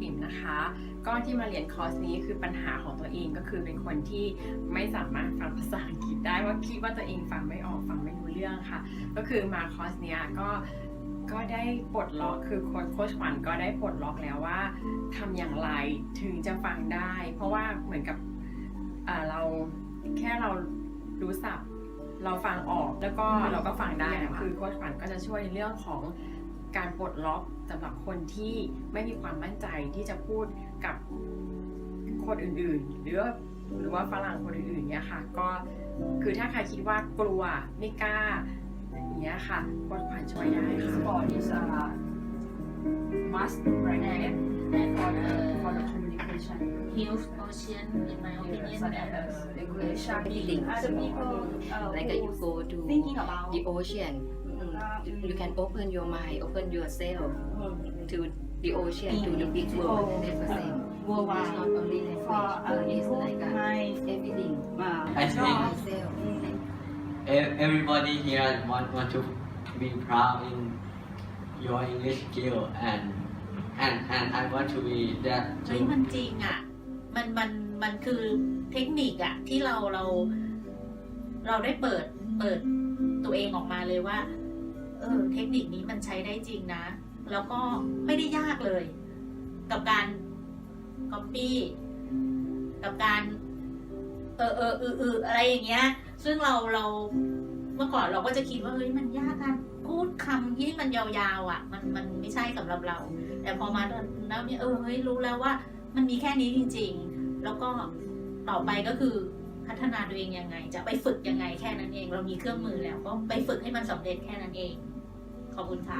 ปิ่มนะคะ ก็ที่มาเรียนคอร์สนี้คือปัญหาของตัวเองก็คือเป็นคนที่ไม่สามารถฟังภาษาอังกฤษได้ว่าคิดว่าตัวเองฟังไม่ออกฟังไม่รู้เรื่องค่ะ ก็คือมาคอร์สเนี้ยก็ก็ได้ปลดล็อกคือโค้ชโค้ชขวัญก็ได้ปลดล็อกแล้วว่าทำอย่างไรถึงจะฟังได้ เพราะว่าเหมือนกับอ่าเราแค่เรารู้ศัพท์เราฟังออกแล้วก็เราก็ฟังได้นะคือโค้ชขวัญก็จะช่วยในเรื่องของ การปลดล็อกสำหรับคนที่ไม่มีความมั่นใจที่จะพูดกับคนอื่นๆ หรือว่าหรือว่าฝรั่งคนอื่นๆเนี่ยค่ะ ก็คือถ้าใครคิดว่ากลัวไม่กล้าอย่างเงี้ยค่ะโค้ชขวัญช่วยได้ค่ะ sport is a must right and for the for the communication. huge ocean in my opinion and and regulation. Everything. Other people uh, like you go to thinking about the ocean mm, you can open your mind open yourself to the ocean to the big world worldwide it's not only for language it's like everything I think everybody here want, want to be proud in your English skill and and and I want to be that เฮ้ย too. มันจริงอะ มันมันมันคือเทคนิคอะ ที่เราเรา เราได้เปิดเปิดตัวเองออกมาเลยว่า เออ เทคนิคนี้มันใช้ได้จริงนะ แล้วก็ไม่ได้ยากเลย กับการก๊อปปี้กับการ เออเอออืออืออะไรอย่างเงี้ย ซึ่งเราเรา เมื่อก่อนเราก็จะคิดว่าเฮ้ยมันยากการพูดคำที่มันยาวๆอะ มันมันไม่ใช่สำหรับเรา แต่พอมาแล้วเนี่ยเออเฮ้ยรู้แล้วว่า มันมีแค่นี้จริง ๆ แล้วก็ต่อไปก็คือพัฒนาตัวเองยังไง จะไปฝึกยังไงแค่นั้นเอง เรามีเครื่องมือแล้วก็ไปฝึกให้มันสำเร็จแค่นั้นเอง ขอบคุณค่ะ